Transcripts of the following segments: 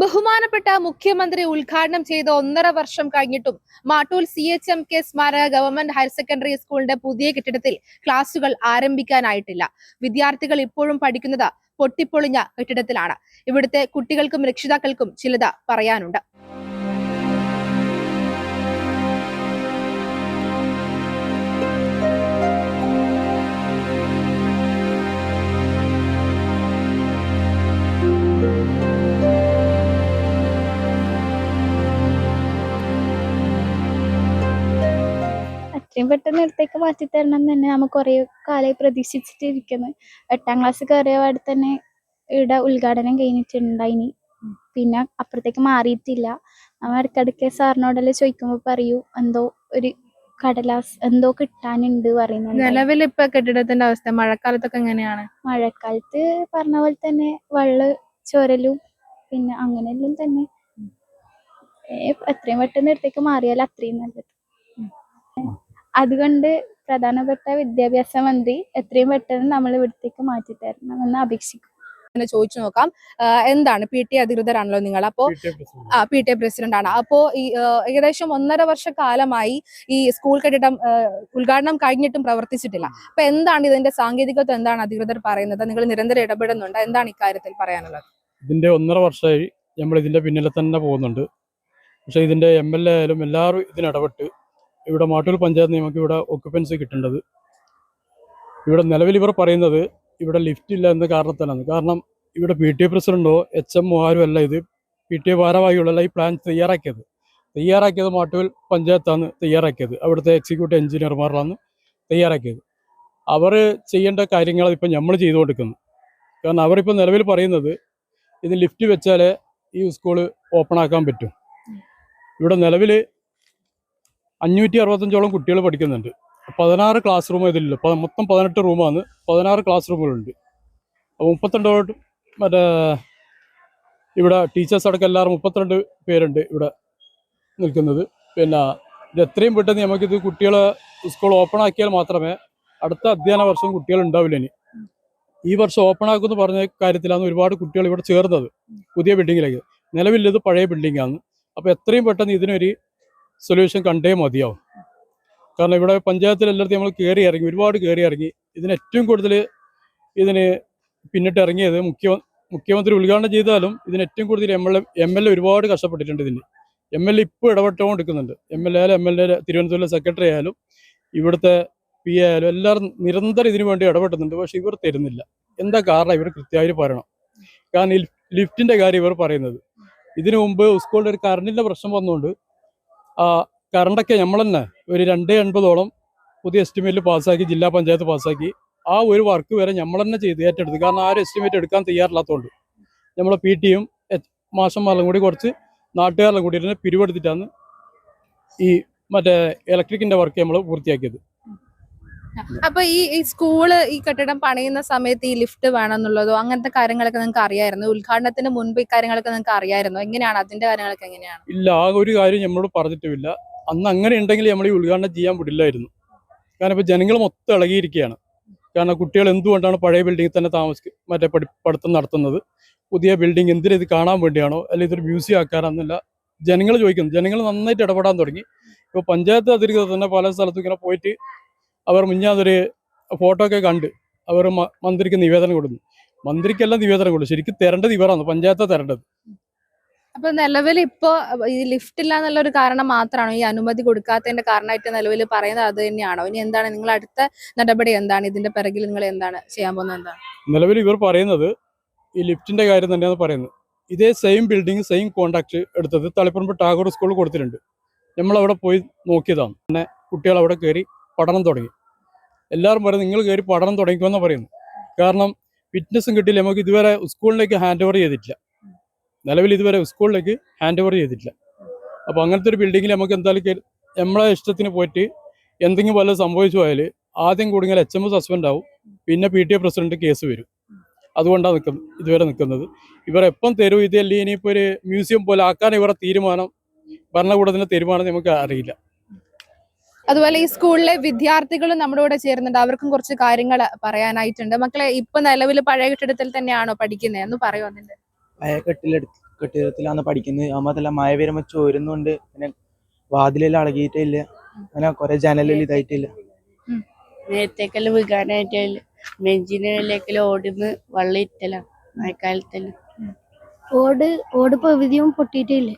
ബഹുമാനപ്പെട്ട മുഖ്യമന്ത്രി ഉദ്ഘാടനം ചെയ്ത ഒന്നര വർഷം കഴിഞ്ഞിട്ടും Mattool C H M K സ്മാരക ഗവൺമെന്റ് ഹയർ സെക്കൻഡറി സ്കൂളിന്റെ പുതിയ കെട്ടിടത്തിൽ ക്ലാസുകൾ ആരംഭിക്കാനായിട്ടില്ല. വിദ്യാർത്ഥികൾ ഇപ്പോഴും പഠിക്കുന്നത് പൊട്ടിപ്പൊളിഞ്ഞ കെട്ടിടത്തിലാണ്. ഇവിടുത്തെ കുട്ടികൾക്കും രക്ഷിതാക്കൾക്കും ചിലത് പറയാനുണ്ട്. എത്രയും പെട്ടെന്ന് ഇടത്തേക്ക് മാറ്റി തരണം എന്ന് തന്നെ നമുക്ക് കുറേ കാലമായി പ്രതീക്ഷിച്ചിട്ടിരിക്കുന്നു എട്ടാം ക്ലാസ് കയറിയ പാടെ തന്നെ ഇവിടെ ഉദ്ഘാടനം കഴിഞ്ഞിട്ടുണ്ടായിനി. പിന്നെ അപ്പുറത്തേക്ക് മാറിയിട്ടില്ല. നമ്മൾ ഇടയ്ക്കിടയ്ക്ക് സാറിനോടെല്ലാം ചോദിക്കുമ്പോൾ പറയൂ എന്തോ ഒരു കടലാസ് എന്തോ കിട്ടാനുണ്ട് പറയുന്നുണ്ട്. നിലവിൽ ഇപ്പൊ കെട്ടിടത്തിന്റെ അവസ്ഥ മഴക്കാലത്തൊക്കെ എങ്ങനെയാണ്? മഴക്കാലത്ത് പറഞ്ഞ പോലെ തന്നെ വെള്ള ചോരലും പിന്നെ അങ്ങനെയെല്ലാം തന്നെ. എത്രയും പെട്ടെന്ന് ഇടത്തേക്ക് മാറിയാൽ അത്രയും നല്ലത്. അതുകൊണ്ട് പ്രധാനപ്പെട്ട വിദ്യാഭ്യാസ മന്ത്രി എത്രയും പെട്ടെന്ന് നമ്മൾ ഇവിടത്തേക്ക് മാറ്റി തരണം എന്ന് അപേക്ഷിക്കും ചോദിച്ചു നോക്കാം. എന്താണ് പി ടി അധികൃതരാണല്ലോ നിങ്ങൾ? അപ്പോ ആ പി ടി എ പ്രസിഡന്റ് ആണ്. അപ്പോ ഈ ഏകദേശം ഒന്നര വർഷ കാലമായി ഈ സ്കൂൾ കെട്ടിടം ഉദ്ഘാടനം കഴിഞ്ഞിട്ടും പ്രവർത്തിച്ചിട്ടില്ല. അപ്പൊ എന്താണ് ഇതിന്റെ സാങ്കേതികത്വം? എന്താണ് അധികൃതർ പറയുന്നത്? നിങ്ങൾ നിരന്തരം ഇടപെടുന്നുണ്ട്. എന്താണ് ഇക്കാര്യത്തിൽ പറയാനുള്ളത്? ഇതിന്റെ ഒന്നര വർഷമായി നമ്മൾ ഇതിന്റെ പിന്നിലെ തന്നെ പോകുന്നുണ്ട്. പക്ഷെ ഇതിന്റെ എം എൽ എ ആയാലും എല്ലാവരും ഇതിനിടപെട്ട് ഇവിടെ മാട്ടൂർ പഞ്ചായത്ത് നമുക്ക് ഇവിടെ ഒക്യുപ്പൻസി കിട്ടേണ്ടത്. ഇവിടെ നിലവിൽ ഇവർ പറയുന്നത് ഇവിടെ ലിഫ്റ്റ് ഇല്ല എന്ന കാരണത്തിലാണ്. കാരണം ഇവിടെ പി ടി എ പ്രസിഡന്റോ എച്ച് എം ആരും അല്ല ഇത്. പി ടി എ ഭാരവാഹികളല്ല ഈ പ്ലാൻ തയ്യാറാക്കിയത്. തയ്യാറാക്കിയത് മാട്ടൂർ പഞ്ചായത്താണ് തയ്യാറാക്കിയത്. അവിടുത്തെ എക്സിക്യൂട്ടീവ് എഞ്ചിനീയർമാരിലാണ് തയ്യാറാക്കിയത്. അവർ ചെയ്യേണ്ട കാര്യങ്ങൾ ഇപ്പം നമ്മൾ ചെയ്തു കൊടുക്കുന്നത് കാരണം അവരിപ്പോൾ നിലവിൽ പറയുന്നത് ഇത് ലിഫ്റ്റ് വെച്ചാലേ ഈ സ്കൂൾ ഓപ്പൺ ആക്കാൻ പറ്റും. ഇവിടെ നിലവിൽ അഞ്ഞൂറ്റി അറുപത്തഞ്ചോളം കുട്ടികൾ പഠിക്കുന്നുണ്ട്. പതിനാറ് ക്ലാസ് റൂം ഇതിലില്ല മൊത്തം പതിനെട്ട് റൂമാണ് പതിനാറ് ക്ലാസ് റൂമുകളുണ്ട് അപ്പോൾ മുപ്പത്തിരണ്ടോട്ട് മറ്റേ ഇവിടെ ടീച്ചേഴ്സ് അടക്കം എല്ലാവരും മുപ്പത്തിരണ്ട് പേരുണ്ട് ഇവിടെ നിൽക്കുന്നത്. പിന്നെ ഇത് എത്രയും പെട്ടെന്ന് നമുക്കിത് കുട്ടികളെ സ്കൂൾ ഓപ്പൺ ആക്കിയാൽ മാത്രമേ അടുത്ത അധ്യയന വർഷം കുട്ടികൾ ഉണ്ടാവില്ല ഇനി. ഈ വർഷം ഓപ്പൺ ആക്കുമെന്ന് പറഞ്ഞ കാര്യത്തിലാണ് ഒരുപാട് കുട്ടികൾ ഇവിടെ ചേർന്നത്. പുതിയ ബിൽഡിങ്ങിലേക്ക് നിലവില്ലത് പഴയ ബിൽഡിംഗാണ് അപ്പോൾ എത്രയും പെട്ടെന്ന് ഇതിനൊരു സൊല്യൂഷൻ കണ്ടേ മതിയാവും. കാരണം ഇവിടെ പഞ്ചായത്തിൽ നമ്മൾ കയറി ഇറങ്ങി ഒരുപാട് കയറി ഇറങ്ങി. ഇതിന് ഏറ്റവും കൂടുതൽ ഇതിന് പിന്നിട്ട് ഇറങ്ങിയത് മുഖ്യ മുഖ്യമന്ത്രി ഉദ്ഘാടനം ചെയ്താലും ഇതിന് ഏറ്റവും കൂടുതൽ M L A L A ഒരുപാട് കഷ്ടപ്പെട്ടിട്ടുണ്ട് ഇതിന്. എം എൽ എ ഇപ്പോൾ ഇടപെട്ടുകൊണ്ടിരിക്കുന്നുണ്ട്. എം എൽ എ ആയാലും M L A Thiruvananthapuram secretary ആയാലും ഇവിടുത്തെ പി എ ആയാലും എല്ലാവരും നിരന്തരം ഇതിനു വേണ്ടി ഇടപെട്ടുന്നുണ്ട്. പക്ഷേ ഇവർ തരുന്നില്ല. എന്താ കാരണം? ഇവർ കൃത്യമായി പറയണം. കാരണം ലിഫ്റ്റിന്റെ കാര്യം ഇവർ പറയുന്നത്. ഇതിനു മുമ്പ് സ്കൂളിൽ ഒരു കറണ്ടിന്റെ പ്രശ്നം വന്നുകൊണ്ട് കറണ്ടൊക്കെ നമ്മൾ തന്നെ ഒരു രണ്ട് എൺപതോളം പുതിയ എസ്റ്റിമേറ്റ് പാസ്സാക്കി ജില്ലാ പഞ്ചായത്ത് പാസ്സാക്കി. ആ ഒരു വർക്ക് വരെ നമ്മൾ തന്നെ ചെയ്ത് ഏറ്റെടുത്തു. കാരണം ആരും എസ്റ്റിമേറ്റ് എടുക്കാൻ തയ്യാറില്ലാത്തതുകൊണ്ട് നമ്മൾ പി ടിയും മാഷന്മാരെല്ലാം കൂടി കുറച്ച് നാട്ടുകാരെല്ലാം കൂടി ഇരുന്ന് പിരിവെടുത്തിട്ടാണ് ഈ മറ്റേ ഇലക്ട്രിക്കിന്റെ വർക്ക് നമ്മൾ പൂർത്തിയാക്കിയത്. അപ്പൊ ഈ സ്കൂൾ ഈ കെട്ടിടം പണിയുന്ന സമയത്ത് ഈ ലിഫ്റ്റ് വേണമെന്നുള്ളതോ അങ്ങനത്തെ കാര്യങ്ങളൊക്കെ നിങ്ങൾക്ക് അറിയായിരുന്നു? ഉദ്ഘാടനത്തിന് മുൻപ് ഈ കാര്യങ്ങളൊക്കെ നിങ്ങൾക്ക് അറിയായിരുന്നു? എങ്ങനെയാണ്? അതിന്റെ കാര്യങ്ങളൊക്കെ എങ്ങനെയാണ്? ഇല്ല ആ ഒരു കാര്യം നമ്മളോട് പറഞ്ഞിട്ടുമില്ല. അന്ന് അങ്ങനെ ഉണ്ടെങ്കിൽ നമ്മൾ ഈ ഉദ്ഘാടനം ചെയ്യാൻ വിടില്ലായിരുന്നു. കാരണം ഇപ്പൊ ജനങ്ങൾ മൊത്തം ഇളകിയിരിക്കുകയാണ്. കാരണം കുട്ടികൾ എന്തുകൊണ്ടാണ് പഴയ ബിൽഡിങ്ങിൽ തന്നെ താമസിക്കുക മറ്റേ പഠി പഠിത്തം നടത്തുന്നത്? പുതിയ ബിൽഡിംഗ് എന്തിനാ ഇത് കാണാൻ വേണ്ടിയാണോ? അല്ലെങ്കിൽ ഇതൊരു മ്യൂസിയം ആക്കാനാണെന്നില്ല ജനങ്ങൾ ചോദിക്കുന്നു. ജനങ്ങൾ നന്നായിട്ട് ഇടപെടാൻ തുടങ്ങി. ഇപ്പോൾ പഞ്ചായത്ത് അധികൃതർ തന്നെ പല സ്ഥലത്തും ഇങ്ങനെ പോയിട്ട് അവർ മുന്നാതൊരു ഫോട്ടോ ഒക്കെ കണ്ട് അവർ മന്ത്രിക്ക് നിവേദനം കൊടുക്കുന്നു മന്ത്രിക്കെല്ലാം നിവേദനം കൊടുത്തു. ശരിക്കും തരേണ്ടത് ഇവരാണ്. പഞ്ചായത്ത് തരേണ്ടത്. അപ്പൊ നിലവിൽ ഇപ്പോ ഈ ലിഫ്റ്റ് ഇല്ല എന്നുള്ള ഒരു കാരണം മാത്രമാണോ? ഈ അനുമതി കൊടുക്കാത്തതിന്റെ കാരണമായിട്ട് നിലവിൽ പറയുന്നത് അത് തന്നെയാണോ? ഇനി എന്താണ് നിങ്ങൾ അടുത്ത നടപടി എന്താണ്? ഇതിന്റെ പിറകിൽ നിങ്ങൾ എന്താണ് ചെയ്യാൻ പോകുന്നത് എന്താണ് നിലവിൽ ഇവർ പറയുന്നത് ഈ ലിഫ്റ്റിന്റെ കാര്യം തന്നെയാണ് പറയുന്നത്. ഇതേ സെയിം ബിൽഡിംഗ് സെയിം കോണ്ടാക്ട് എടുത്തത് തളിപ്പറമ്പ് ടാഗോർ സ്കൂളിൽ കൊടുത്തിട്ടുണ്ട്. നമ്മൾ അവിടെ പോയി നോക്കിയതാണ്. പിന്നെ കുട്ടികൾ അവിടെ കയറി പഠനം തുടങ്ങി. എല്ലാവരും പറയുന്നത് നിങ്ങൾ കയറി പഠനം തുടങ്ങിക്കുമെന്ന് പറയുന്നു. കാരണം ഫിറ്റ്നസ്സും കിട്ടിയില്ല. നമുക്ക് ഇതുവരെ സ്കൂളിലേക്ക് ഹാൻഡ് ഓവർ ചെയ്തിട്ടില്ല. നിലവിൽ ഇതുവരെ സ്കൂളിലേക്ക് ഹാൻഡ് ഓവർ ചെയ്തിട്ടില്ല. അപ്പോൾ അങ്ങനത്തെ ഒരു ബിൽഡിങ്ങിൽ നമുക്ക് എന്തായാലും നമ്മളെ ഇഷ്ടത്തിന് പോയിട്ട് എന്തെങ്കിലും വല്ലതും സംഭവിച്ചു പോയാൽ ആദ്യം കൂടുതൽ എച്ച് എം സസ്പെൻഡ് ആവും. പിന്നെ P T A president case വരും. അതുകൊണ്ടാണ് നിൽക്കുന്നത് ഇതുവരെ നിൽക്കുന്നത് ഇവർ എപ്പം തരും? ഇതല്ലേ ഇനിയിപ്പോൾ ഒരു മ്യൂസിയം പോലെ ആക്കാൻ ഇവരുടെ തീരുമാനം ഭരണകൂടത്തിന്റെ തീരുമാനം നമുക്ക് അറിയില്ല. അതുപോലെ ഈ സ്കൂളിലെ വിദ്യാർത്ഥികളും നമ്മുടെ കൂടെ ചേരുന്നുണ്ട്. അവർക്കും കുറച്ച് കാര്യങ്ങൾ പറയാനായിട്ടുണ്ട്. മക്കളെ ഇപ്പൊ നിലവിൽ പഴയ കെട്ടിടത്തിൽ തന്നെയാണോ പഠിക്കുന്നത് എന്ന് പറയുമോ അതിന്റെ പഴയ കെട്ടിടത്തിലാണ് പഠിക്കുന്നത്. അമ്മത്തല്ല മഴ വരുമ്പോ ചോരുന്നുണ്ട്. പിന്നെ വാതിലെല്ലാം അളകിയിട്ടില്ല അങ്ങനെ കുറെ ജനലിൽ ഇതായിട്ടില്ല. നേരത്തേക്കെല്ലാം വീകാനായിട്ടില്ല. മേലേക്കെല്ലാം ഓടുന്ന്. വെള്ളം ഇറ്റല മഴക്കാലത്തെല്ലാം. ഓട് ഓട് പകുതിയും പൊട്ടിയിട്ടില്ല.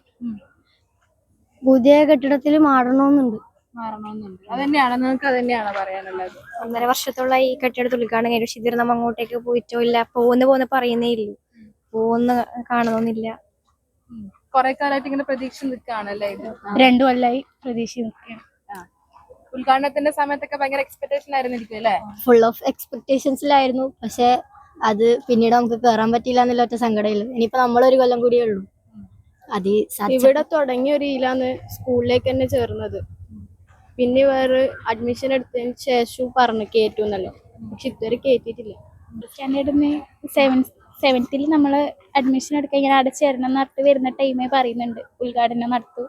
പുതിയ കെട്ടിടത്തിൽ മാറണമെന്നുണ്ട് മാറണമെന്നുണ്ട്. അതന്നെയാണ് നിങ്ങൾക്ക് അതന്നെയാണ് പറയാനുള്ളത്. ഒന്നര വർഷത്തോളം ഈ കെട്ടിടത്തിൽ കഴിഞ്ഞു പക്ഷെ ഇതുവരെ നമ്മ അങ്ങോട്ടേക്ക് പോയിട്ടോ ഇല്ല. പോകുന്ന പോകുന്ന പറയുന്നേ ഇല്ലു. പോകുന്ന കാണണമെന്നില്ല. കൊറേ കാലമായിട്ട് ഇങ്ങനെ പ്രതീക്ഷ നിൽക്കുകയാണല്ലേ ഇത്? രണ്ടു കൊല്ലായി പ്രതീക്ഷ നിൽക്കുകയാണ്. ഉദ്ഘാടനത്തിന്റെ സമയത്തൊക്കെ ഭയങ്കര എക്സ്പെക്ടേഷൻ ആയിരുന്നിരിക്കും അല്ലേ? ഫുൾ ഓഫ് എക്സ്പെക്ടേഷൻസിലായിരുന്നു പക്ഷെ അത് പിന്നീട് നമുക്ക് കേറാൻ പറ്റില്ല എന്നുള്ള ഒറ്റ സങ്കടമില്ല. ഇനിയിപ്പോ നമ്മളൊരു കൊല്ലം കൂടിയേ ഉള്ളൂ. അത് ഇവിടെ തുടങ്ങിയ ഒരു ഇതിലാണ് സ്കൂളിലേക്ക് തന്നെ ചേർന്നത്. പിന്നെ വേറെ അഡ്മിഷൻ എടുത്തതിന് ശേഷം പറഞ്ഞു കേറ്റു എന്നല്ലോ. പക്ഷെ ഇതുവരെ കയറ്റിയിട്ടില്ല സ്റ്റാൻഡേർഡിന് സെവൻ സെവൻത്തിൽ നമ്മൾ അഡ്മിഷൻ എടുക്കാൻ ഇങ്ങനെ അവിടെ ചേരണം നടത്തി വരുന്ന ടൈമേ പറയുന്നുണ്ട്. ഉദ്ഘാടനം നടത്തു.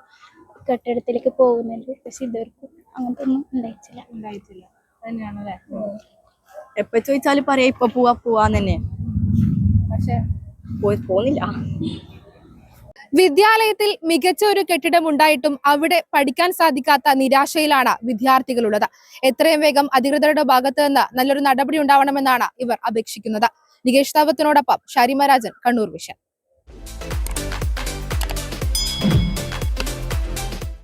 കെട്ടിടത്തിലേക്ക് പോകുന്നുണ്ട്. പക്ഷെ ഇതുവർക്ക് അങ്ങനത്തെ ഒന്നും ഉണ്ടായിട്ടില്ല. ഉണ്ടായിട്ടില്ല. തന്നെയാണല്ലേ? എപ്പോ ചോദിച്ചാലും പറയാ ഇപ്പൊ പോവാ പോവാന്ന് തന്നെ. പക്ഷെ പോയി പോന്നില്ല. വിദ്യാലയത്തിൽ മികച്ച ഒരു കെട്ടിടം ഉണ്ടായിട്ടും അവിടെ പഠിക്കാൻ സാധിക്കാത്ത നിരാശയിലാണ് വിദ്യാർത്ഥികളുള്ളത്. എത്രയും വേഗം അധികൃതരുടെ ഭാഗത്ത് നിന്ന് നല്ലൊരു നടപടി ഉണ്ടാവണമെന്നാണ് ഇവർ അപേക്ഷിക്കുന്നത്. നികേഷ് താവത്തിനോടൊപ്പം ഷാരിമരാജൻ കണ്ണൂർ വിഷൻ.